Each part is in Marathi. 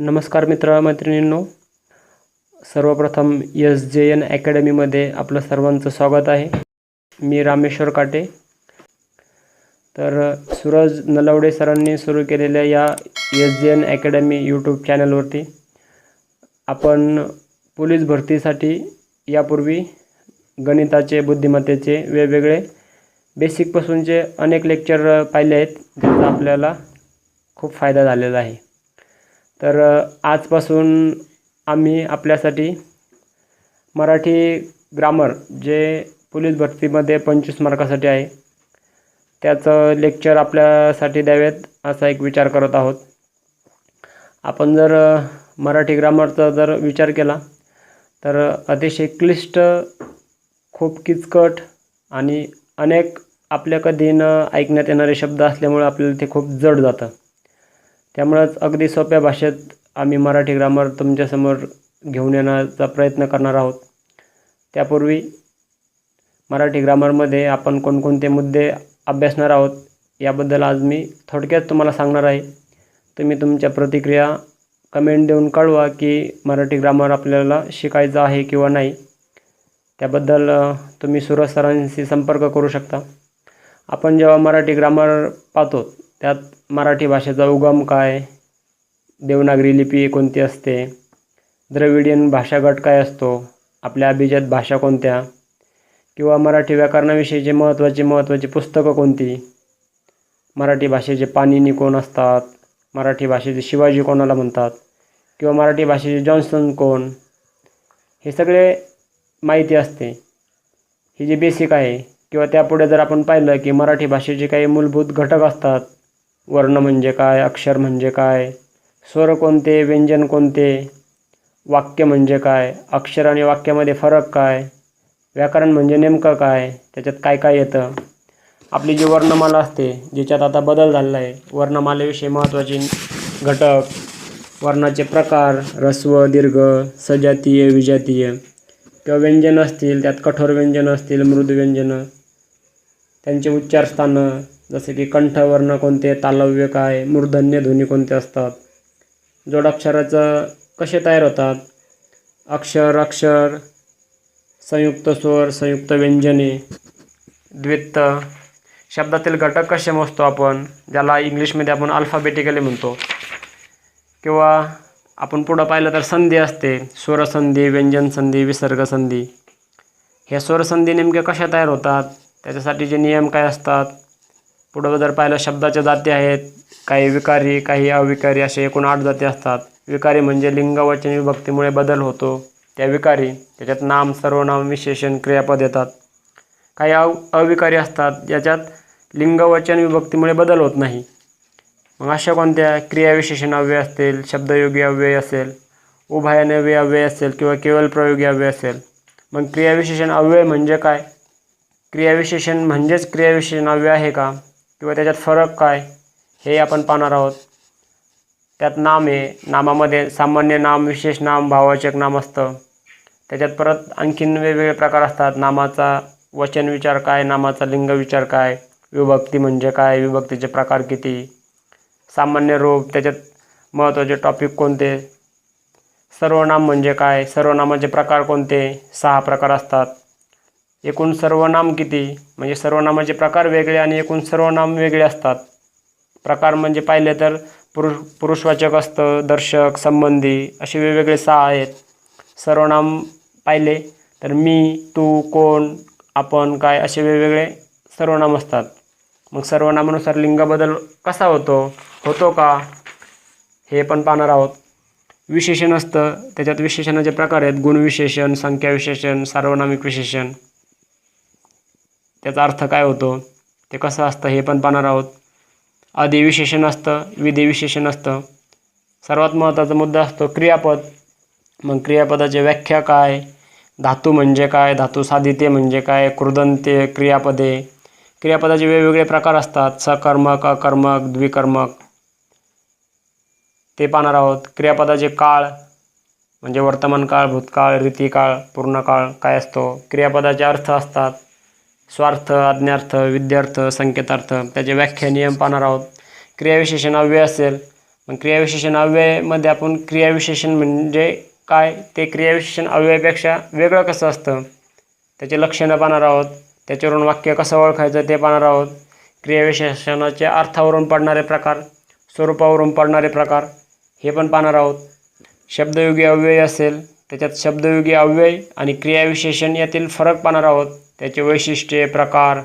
नमस्कार मित्र मैत्रिणींनो. सर्वप्रथम एस जे एन अकॅडमीमध्ये आपलं सर्वांचं स्वागत आहे. मी रामेश्वर काटे. तर सूरज नलवडे सरांनी सुरू केलेल्या या एस जे एन अकॅडमी यूट्यूब चॅनलवरती आपण पोलीस भरतीसाठी यापूर्वी गणिताचे बुद्धिमत्तेचे वेगवेगळे बेसिकपासूनचे अनेक लेक्चर पाहिले आहेत. ज्याचा आपल्याला खूप फायदा झालेला आहे. तर आजपासून आम्ही आपल्यासाठी मराठी ग्रामर जे पोलीस भरतीमध्ये पंचवीस मार्कासाठी आहे त्याचं लेक्चर आपल्यासाठी द्यावेत असा एक विचार करत आहोत. आपण जर मराठी ग्रामरचा जर विचार केला तर अतिशय क्लिष्ट खूप किचकट आणि अनेक आपल्या कधी न ऐकण्यात येणारे शब्द असल्यामुळे आपल्याला ते खूप जड जातं. त्यामुळंच अगदी सोप्या भाषेत आम्ही मराठी ग्रामर तुमच्यासमोर घेऊन येण्याचा प्रयत्न करणार आहोत. त्यापूर्वी मराठी ग्रामरमध्ये आपण कोणकोणते मुद्दे अभ्यासणार आहोत याबद्दल आज मी थोडक्यात तुम्हाला सांगणार आहे. तुम्ही तुमच्या प्रतिक्रिया कमेंट देऊन कळवा की मराठी ग्रामर आपल्याला शिकायचं आहे किंवा नाही. त्याबद्दल तुम्ही सुरज सरांशी संपर्क करू शकता. आपण जेव्हा मराठी ग्रामर पाहतो त्यात मराठी भाषेचा उगम काय? देवनागरी लिपी कोणती असते? द्रविडियन भाषागट काय असतो? आपल्या अभिजात भाषा कोणत्या? किंवा मराठी व्याकरणाविषयीची महत्त्वाची महत्त्वाची पुस्तकं कोणती? मराठी भाषेचे पाणिनी कोण असतात? मराठी भाषेचे शिवाजी कोणाला म्हणतात? किंवा मराठी भाषेचे जॉन्सन कोण? हे सगळे माहिती असते. ही जी बेसिक आहे किंवा त्यापुढे जर आपण पाहिलं की मराठी भाषेचे काही मूलभूत घटक असतात वर्ण म्हणजे काय अक्षर म्हणजे काय स्वर कोणते व्यंजन कोणते वाक्य म्हणजे काय अक्षर आणि वाक्यामध्ये फरक काय व्याकरण म्हणजे नेमकं काय त्याच्यात काय काय येतं? आपली जी वर्णमाला असते ज्याच्यात आता बदल झालेला आहे वर्णमालेविषयी महत्त्वाचे घटक वर्णाचे प्रकार ऱ्हस्व दीर्घ सजातीय विजातीय किंवा व्यंजन असतील त्यात कठोर व्यंजन असतील मृदू व्यंजनं त्यांचे उच्चारस्थानं जसे की कंठवर्ण कोणते तालव्य काय मूर्धन्य ध्वनी कोणते असतात जोडाक्षराचं कसे तयार होतात अक्षर अक्षर संयुक्त स्वर संयुक्त व्यंजने द्वित्त शब्दातील घटक कसे मोजतो आपण ज्याला इंग्लिशमध्ये आपण अल्फाबेटिकली म्हणतो. किंवा आपण पुढं पाहिलं तर संधी असते स्वरसंधी व्यंजन संधी विसर्गसंधी. ह्या स्वरसंधी नेमक्या कशा तयार होतात त्याच्यासाठीचे नियम काय असतात पुढं जर पाहिलं शब्दाच्या जाती आहेत काही विकारी काही अविकारी असे एकूण आठ जाती असतात. विकारी म्हणजे लिंगवचन विभक्तीमुळे बदल होतो. त्या विकारी त्याच्यात नाम सर्वनाम विशेषण क्रियापद येतात. काही अव अविकारी असतात ज्याच्यात लिंगवचन विभक्तीमुळे बदल होत नाही. मग अशा कोणत्या? क्रियाविशेषण अव्यय असतील शब्दयोगी अव्यय असेल उभयान्वयी अव्यय असेल किंवा केवळ प्रयोगी अव्यय असेल. मग क्रियाविशेषण अव्यय म्हणजे काय? क्रियाविशेषण म्हणजेच क्रियाविशेषण अव्यय आहे का? किंवा त्याच्यात फरक काय हे आपण पाहणार आहोत. त्यात नाम आहे नामामध्ये सामान्य नाम विशेष नाम भाववाचक नाम असतं. त्याच्यात परत आणखीन वेगवेगळे प्रकार असतात. नामाचा वचन विचार काय नामाचा लिंग विचार काय विभक्ती म्हणजे काय विभक्तीचे प्रकार किती सामान्य रूप त्याच्यात महत्त्वाचे टॉपिक कोणते सर्वनाम म्हणजे काय सर्वनामाचे प्रकार कोणते सहा प्रकार असतात. एकूण सर्वनाम किती? म्हणजे सर्वनामाचे प्रकार वेगळे आणि एकूण सर्वनाम वेगळे असतात. प्रकार म्हणजे पाहिले तर पुरुष पुरुषवाचक असतं दर्शक संबंधी असे वेगवेगळे सहा आहेत. सर्वनाम पाहिले तर मी तू कोण आपण काय असे वेगवेगळे सर्वनाम असतात. मग सर्वनामानुसार लिंग बदल कसा होतो? होतो का? हे पण पाहणार आहोत. विशेषण असतं. त्याच्यात विशेषणाचे प्रकार आहेत. गुणविशेषण संख्या विशेषण सार्वनामिक विशेषण. त्याचा अर्थ काय होतो? ते कसं असतं हे पण पाहणार आहोत. अधिविशेषण असतं विधिविशेषण असतं. सर्वात महत्त्वाचा मुद्दा असतो क्रियापद. मग क्रियापदाची व्याख्या काय? धातू म्हणजे काय? धातू साधिते म्हणजे काय? कृदंते क्रियापदे. क्रियापदाचे वेगवेगळे प्रकार असतात. सकर्मक अकर्मक द्विकर्मक. ते पाहणार आहोत. क्रियापदाचे काळ म्हणजे वर्तमान काळ भूतकाळ रीतिकाळ पूर्णकाळ काय असतो? क्रियापदाचे अर्थ असतात. स्वार्थ आज्ञार्थ विद्यार्थ संकेतार्थ त्याचे व्याख्या नियम पाहणार आहोत. क्रियाविशेषण अव्यय असेल मग क्रियाविशेषण अव्ययमध्ये आपण क्रियाविशेषण म्हणजे काय? ते क्रियाविशेषण अव्ययापेक्षा वेगळं कसं असतं? त्याचे लक्षणं पाहणार आहोत. त्याच्यावरून वाक्य कसं ओळखायचं ते पाहणार आहोत. क्रियाविशेषणाच्या अर्थावरून पडणारे प्रकार स्वरूपावरून पडणारे प्रकार हे पण पाहणार आहोत. शब्दयोगी अव्यय असेल त्याच्यात शब्दयोगी अव्यय आणि क्रियाविशेषण यातील फरक पाहणार आहोत. त्याचे वैशिष्ट्ये प्रकार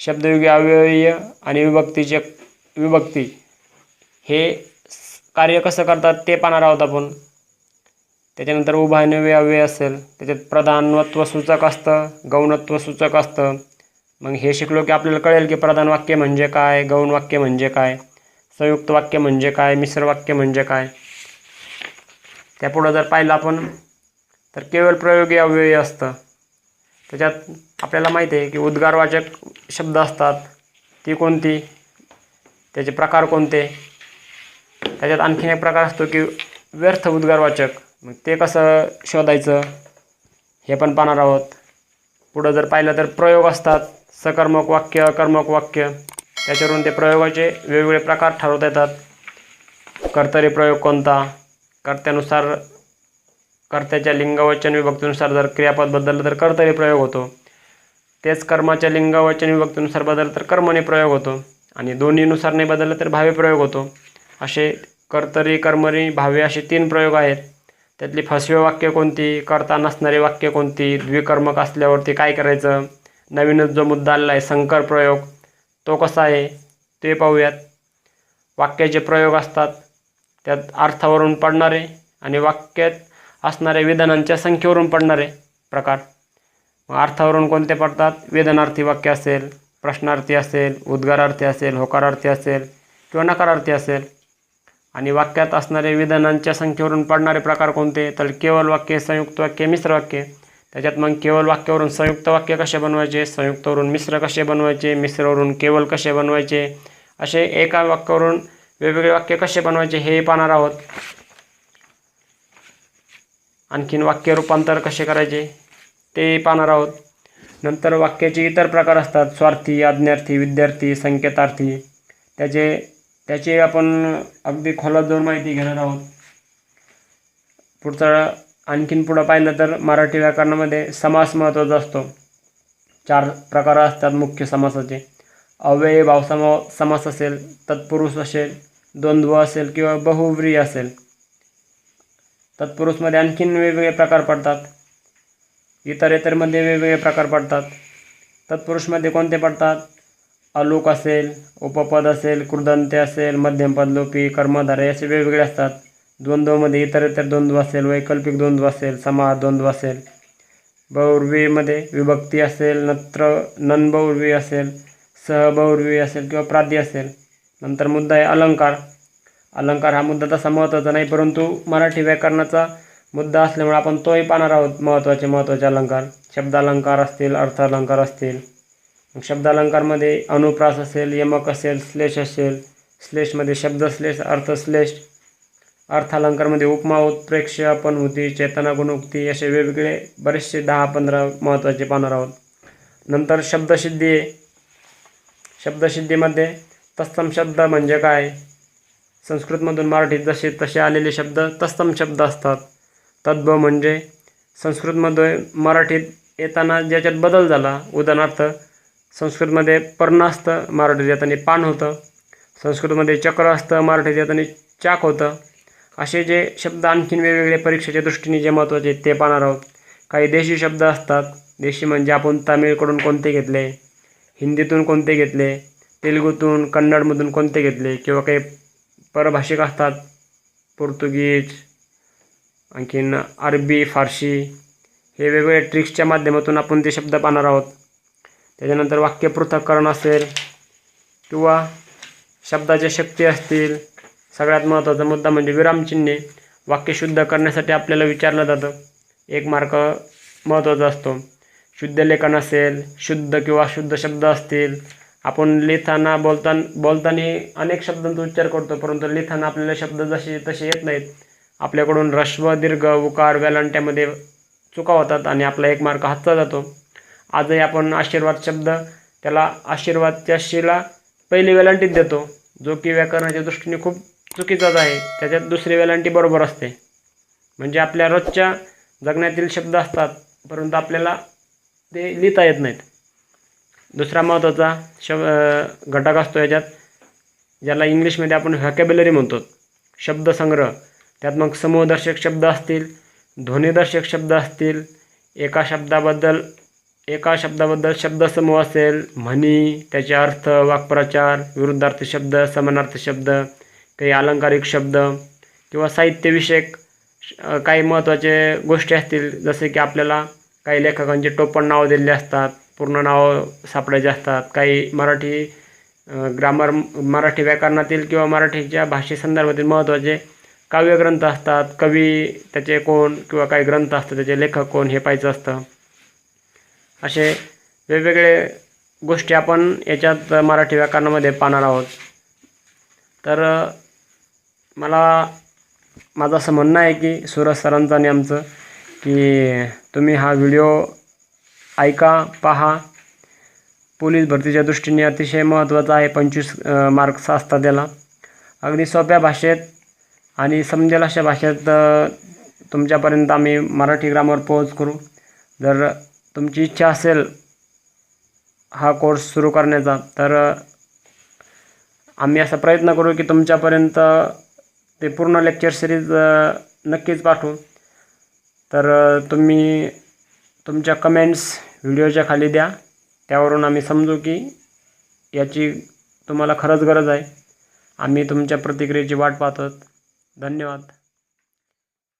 शब्दयोगी अव्यय आणि विभक्तीचे विभक्ती. हे कार्य कसं करतात ते पाहणार आहोत आपण. त्याच्यानंतर उभयनवी अव्यय असेल. त्याच्यात प्रधानत्व सूचक असतं गौणत्व सूचक असतं. मग हे शिकलो की आपल्याला कळेल की प्रधान वाक्य म्हणजे काय गौण वाक्य म्हणजे काय संयुक्त वाक्य म्हणजे काय मिश्र वाक्य म्हणजे काय. त्यापुढं जर पाहिलं आपण तर केवळ प्रयोगी अव्यय असतं. त्याच्यात आपल्याला माहिती आहे की उद्गारवाचक शब्द असतात. ती कोणती? त्याचे प्रकार कोणते? त्याच्यात आणखीन एक प्रकार असतो की व्यर्थ उद्गारवाचक. मग ते कसं शोधायचं? हे पण पाहणार आहोत. पुढं जर पाहिलं तर प्रयोग असतात. सकर्मक वाक्य अकर्मक वाक्य. त्याच्यावरून ते प्रयोगाचे वेगवेगळे प्रकार ठरवता येतात. कर्तरी प्रयोग कोणता? कर्त्यानुसार कर्त्याच्या लिंगवचन विभक्तीनुसार जर क्रियापद बदललं तर कर्तरी प्रयोग होतो. तेच कर्माच्या लिंगवचन विभक्तीनुसार बदललं तर कर्मने प्रयोग होतो. आणि दोन्हीनुसार नाही बदललं तर भावे प्रयोग होतो. असे कर्तरी कर्मणी भावे असे तीन प्रयोग आहेत. त्यातली फसवे वाक्य कोणती करता नसणारी वाक्य कोणती द्विकर्मक असल्यावरती काय करायचं? नवीनच जो मुद्दा आलेला आहे संकर प्रयोग तो कसा आहे? ते पाहूयात. वाक्याचे प्रयोग असतात. त्यात अर्थावरून पडणारे आणि वाक्यात असणाऱ्या विधानांच्या संख्येवरून पडणारे प्रकार. मग अर्थावरून कोणते पडतात? वेदनार्थी वाक्य असेल प्रश्नार्थी असेल उद्गारार्थी असेल होकारार्थी असेल किंवा नकारार्थी असेल. आणि वाक्यात असणारे विधानांच्या संख्येवरून पडणारे प्रकार कोणते? तर केवळ वाक्य संयुक्त वाक्य मिश्र वाक्य. त्याच्यात मग केवळ वाक्यावरून संयुक्त वाक्य कसे बनवायचे? संयुक्तवरून मिश्र कसे बनवायचे? मिश्रवरून केवळ कसे बनवायचे? असे एका वाक्यावरून वेगवेगळे वाक्य कसे बनवायचे हे पाहणार आहोत. आणखीन वाक्य रूपांतर कसे करायचे ते पाहणार आहोत. नंतर वाक्याचे इतर प्रकार असतात. स्वार्थी आज्ञार्थी विद्यार्थी संकेतार्थी. त्याचे त्याचे आपण अगदी खोलात जाऊन माहिती घेणार आहोत. पुढचा आणखीन पुढं पाहिलं तर मराठी व्याकरणामध्ये समास महत्त्वाचा असतो. चार प्रकार असतात मुख्य समासाचे. अव्ययभाव भावसमा समास असेल तत्पुरुष असेल द्वंद्व असेल किंवा बहुव्रीही असेल. तत्पुरुषमध्ये आणखीन वेगवेगळे प्रकार पडतात. इतर इतरमध्ये वेगवेगळे प्रकार पडतात. तत्पुरुषमध्ये कोणते पडतात? अलोक असेल उपपद असेल कृदंते असेल मध्यमपद लोपी कर्मधारे असे वेगवेगळे असतात. द्वंद्वमध्ये इतर इतर द्वंद्व असेल वैकल्पिक द्वंद्व असेल समाज द्वंद्व असेल. बहुर्वीमध्ये विभक्ती असेल नत्र ननबहुर्वी असेल सहबहुर्वी असेल किंवा प्राधी असेल. नंतर मुद्दा आहे अलंकार. अलंकार हा मुद्दा तसा महत्त्वाचा नाही परंतु मराठी व्याकरणाचा मुद्दा असल्यामुळे आपण तोही पाहणार आहोत महत्त्वाचे महत्त्वाचे अलंकार. शब्दालंकार असतील अर्थालंकार असतील. शब्दालंकारमध्ये अनुप्रास असेल यमक असेल श्लेष असेल. श्लेषमध्ये शब्दश्लेष अर्थश्लेष अर्थालंकारमध्ये उपमा उत्प्रेक्ष अपनहुती चेतना गुणोक्ती असे वेगवेगळे बरेचसे दहा पंधरा महत्त्वाचे पाहणार आहोत. नंतर शब्दसिद्धी आहे. शब्दसिद्धीमध्ये तत्सम शब्द म्हणजे काय? संस्कृतमधून मराठीत जसे तसे आलेले शब्द तत्सम शब्द असतात. तद्भव म्हणजे संस्कृतमध्ये मराठीत येताना ज्याच्यात बदल झाला उदाहरणार्थ संस्कृतमध्ये पर्ण असतं मराठीत येताना पान होतं संस्कृतमध्ये चक्र असतं मराठीत येताना चाक होतं असे जे शब्द आणखीन वेगवेगळे परीक्षेच्या दृष्टीने जे महत्त्वाचे ते पाहणार आहोत. काही देशी शब्द असतात. देशी म्हणजे आपण तामिळकडून कोणते घेतले? हिंदीतून कोणते घेतले? तेलुगूतून कन्नडमधून कोणते घेतले? किंवा काही परभाषिक असतात? पोर्तुगीज आणखीन अरबी फारशी हे वेगवेगळ्या ट्रिक्सच्या माध्यमातून आपण ते शब्द पाहणार आहोत. त्याच्यानंतर वाक्य पृथक्करण असेल किंवा शब्दाच्या शक्ती असतील सगळ्यात महत्त्वाचा मुद्दा म्हणजे विरामचिन्हे वाक्य शुद्ध करण्यासाठी आपल्याला विचारलं जातं. एक मार्क महत्त्वाचा असतो. शुद्ध लेखन असेल शुद्ध किंवा अशुद्ध शब्द असतील आपण लिहिताना बोलताना बोलताना अनेक शब्दांचा उच्चार करतो परंतु लिहिताना आपल्याला शब्द जसे तसे येत नाहीत. आपल्याकडून ऱ्हस्व दीर्घ उकार वेलांट्यामध्ये चुका होतात आणि आपला एक मार्क हातचा जातो. आजही आपण आशीर्वाद शब्द त्याला आशीर्वादच्या शीला पहिली वेलांटीत देतो जो की व्याकरणाच्या दृष्टीने खूप चुकीचाच आहे. त्याच्यात दुसरी वेलांटी बरोबर असते. म्हणजे आपल्या रोजच्या जगण्यातील शब्द असतात परंतु आपल्याला ते लिहिता येत नाहीत. दुसरा महत्त्वाचा शब घटक असतो याच्यात ज्याला इंग्लिशमध्ये आपण व्हॅकॅबलरी म्हणतो. शब्दसंग्रह त्यात मग समूहदर्शक शब्द असतील ध्वनिदर्शक शब्द असतील एका शब्दाबद्दल एका शब्दाबद्दल शब्दसमूह असेल म्हणी त्याचे अर्थ वाक्प्रचार विरुद्धार्थ शब्द समानार्थ शब्द काही अलंकारिक शब्द किंवा साहित्यविषयक काही महत्त्वाचे गोष्टी असतील जसे की आपल्याला काही लेखकांचे टोपण नावं दिलेले असतात पूर्ण नावं सापडायचे असतात. काही मराठी ग्रामर मराठी व्याकरणातील किंवा मराठीच्या भाषेसंदर्भातील महत्त्वाचे काव्यग्रंथ असतात. कवी त्याचे कोण किंवा काही ग्रंथ असतात त्याचे लेखक कोण हे पाहायचं असतं. असे वेगवेगळे गोष्टी आपण याच्यात मराठी व्याकरणामध्ये पाहणार आहोत. तर मला माझं असं म्हणणं आहे की सूरज सरांचं आणि आमचं की तुम्ही हा व्हिडिओ ऐका पहा. पोलीस भरतीच्या दृष्टीने अतिशय महत्त्वाचा आहे पंचवीस मार्क्स असतात त्याला. अगदी सोप्या भाषेत आणि समजेल अशा भाषेत तुमच्यापर्यंत आम्ही मराठी ग्रामर पोहोच करू. जर तुमची इच्छा असेल हा कोर्स सुरू करण्याचा तर आम्ही असा प्रयत्न करू की तुमच्यापर्यंत ते पूर्ण लेक्चर सिरीज नक्कीच पाठवू. तर तुम्ही तुमच्या कमेंट्स व्हिडिओच्या खाली द्या. त्यावरून आम्ही समजू की याची तुम्हाला खरंच गरज आहे. आम्ही तुमच्या प्रतिक्रियेची वाट पाहतो धन्यवाद.